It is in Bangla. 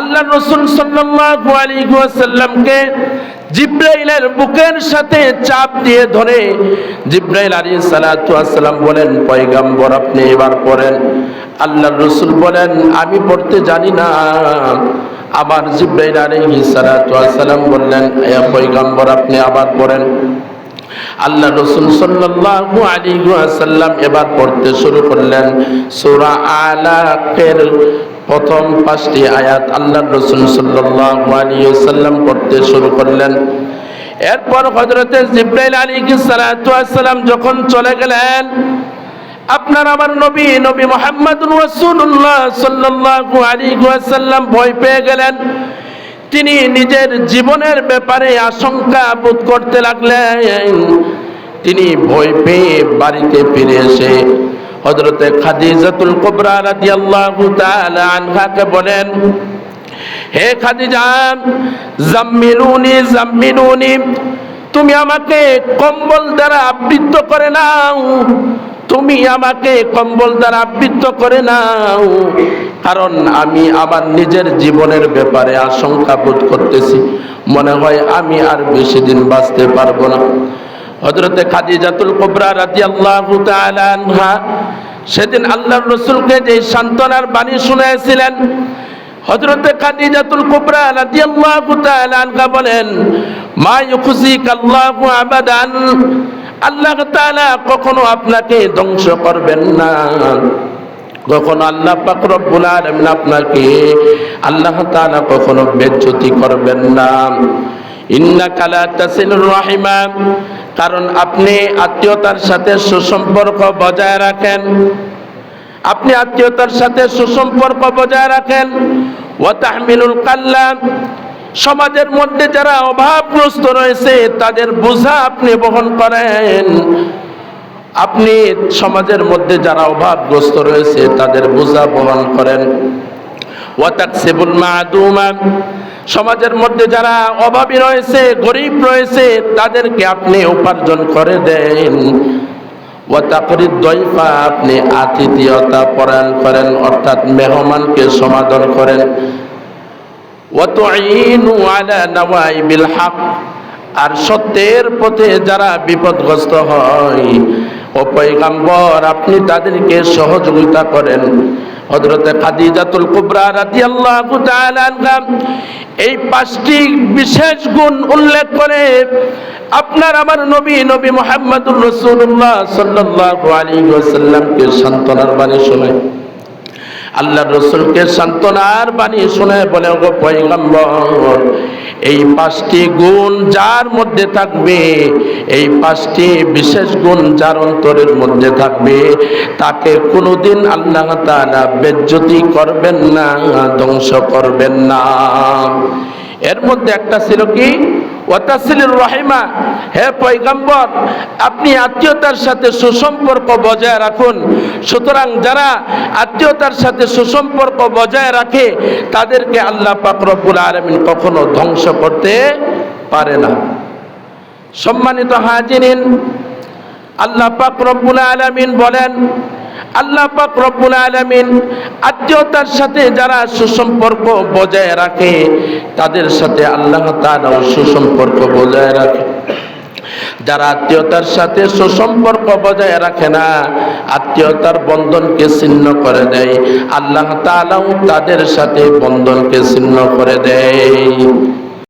আল্লাহ রসুল সাল্লাল্লাহু আলাইহি ওয়াসাল্লামকে জিব্রাইলের বুকের সাথে চাপ দিয়ে ধরে জিব্রাইল আলাইহিস সালাতু ওয়াসসালাম বলেন, পয়গাম্বর, আপনি এবার পড়েন। আল্লাহ রসুল বলেন, আমি পড়তে জানি না। আবার জিব্রাইল আলাইহিস সালাতু বললেন, এ পয়গাম্বর, আপনি আবার পড়েন। আল্লাহ রসুল সাল্লাল্লাহু আলাইহি ওয়াসাল্লাম এবার পড়তে শুরু করলেন। সূরা আলাকের প্রথম পাঁচটি আয়াত আল্লাহ রসুল ওয়াসাল্লাম পড়তে শুরু করলেন। এরপর হযরতে জিব্রাইল সালাতু ওয়াসসালাম যখন চলে গেলেন, আপনার আমার নবী নবী মোহাম্মদ রাসূলুল্লাহ সাল্লাল্লাহু আলাইহি ওয়াসাল্লাম ভয় পেয়ে গেলেন। তিনি নিজের জীবনের ব্যাপারে আশঙ্কা বোধ করতে লাগলেন। তিনি ভয় পেয়ে বাড়িতে ফিরে এসে হজরতে খাদিজাতুল কুবরা রাদিয়াল্লাহু তাআলা আনহাকে বলেন, হে খাদিজা, জাম্মিলুনি জাম্মিলুনি, তুমি আমাকে কম্বল দ্বারা আবৃত করে নাও, তুমি আমাকে কম্বল দ্বারা আবৃত করে নাও, কারণ আমি আমার নিজের জীবনের ব্যাপারে আশঙ্কা বোধ করতেছি। মনে হয় আমি আর বেশি দিন বাঁচতে পারব না। হজরতে খাদিজাতুল কুবরা তাআলা আনহা সেদিন আল্লাহর রসুলকে যে সান্ত্বনার বাণী শুনেছিলেন হজরতে খাদিজাতুল কুবরা রাদিয়াল্লাহু তাআলা আনহা বলেন, মা ইউখজিক আল্লাহু আবাদান, আল্লাহ তাআলা কখনো আপনাকে ধ্বংস করবেন না। কখনো আল্লাহ পাক রব্বুল আলামিন আপনাকে আল্লাহ তাআলা কখনো বেজ্জতি করবেন না। ইন্নাকা লা তাসিলুর রাহিমা কারণ আপনি আত্মীয়তার সাথে সুসম্পর্ক বজায় রাখেন। আপনি আত্মীয়তার সাথে সুসম্পর্ক বজায় রাখেন। ওয়া তাহমিলুল কাল্লা সমাজের মধ্যে যারা অভাবগ্রস্ত রয়েছে, তাদের বোঝা আপনি বহন করেন। আপনি সমাজের মধ্যে যারা অভাবগ্রস্ত রয়েছে, তাদের বোঝা বহন করেন। ওয়াতাকসিবুল মাদুমা সমাজের মধ্যে যারা অভাবী রয়েছে, গরিব রয়েছে, তাদেরকে আপনি উপার্জন করে দেন। ওয়াতাকরিদ দয়ফা, আপনি আতিথিয়তা পরায়ণ করেন, অর্থাৎ মেহমানকে সমাদর করেন। ওয়াতুঈনু আলা নাওয়াইবিল হক, আর সত্যের পথে যারা বিপদগ্রস্ত হয়, ও পয়গাম্বর, আপনি তাদেরকে সহযোগিতা করেন। হযরতে খাদিজাতুল কুবরা রাদিয়াল্লাহু তাআলা এই পাঁচটি বিশেষ গুণ উল্লেখ করে আপনার আমার নবী নবী মোহাম্মদুর রসুল্লাহ সাল্লাহ আলী সাল্লামকে সান্ত্বনার বাণী শোনায়। আল্লাহ রসুলকে সান্ত্বনার বাণী শুনে বলে এই পাঁচটি গুণ যার মধ্যে থাকবে, এই পাঁচটি বিশেষ গুণ যার অন্তরের মধ্যে থাকবে, তাকে কোনোদিন আল্লাহ তাআলা বেজ্জতি করবেন না, ধ্বংস করবেন না। এর মধ্যে একটা ছিল কি? ওয়াতাসিলুর রহিমা, হে পয়গম্বর, আপনি আত্মীয়তার সাথে সুসম্পর্ক বজায় রাখুন। সুতরাং যারা আত্মীয়তার সাথে সুসম্পর্ক বজায় রাখে, তাদেরকে আল্লাহ পাক রব্বুল আলামিন কখনো ধ্বংস করতে পারে না। সম্মানিত হাজিরিন, আল্লাহ পাক রব্বুল আলামিন বলেন আল্লাহ পাক রব্বুল আলামিন আত্মীয়তার সাথে যারা সুসম্পর্ক বজায় রাখে, তাদের সাথে আল্লাহ তাআলাও সুসম্পর্ক বজায় রাখে। যারা আত্মীয়তার সাথে সুসম্পর্ক বজায় রাখে না, আত্মীয়তার বন্ধনকে ছিন্ন করে দেয়। আল্লাহ তাআলাও তাদের সাথে বন্ধনকে ছিন্ন করে দেয়।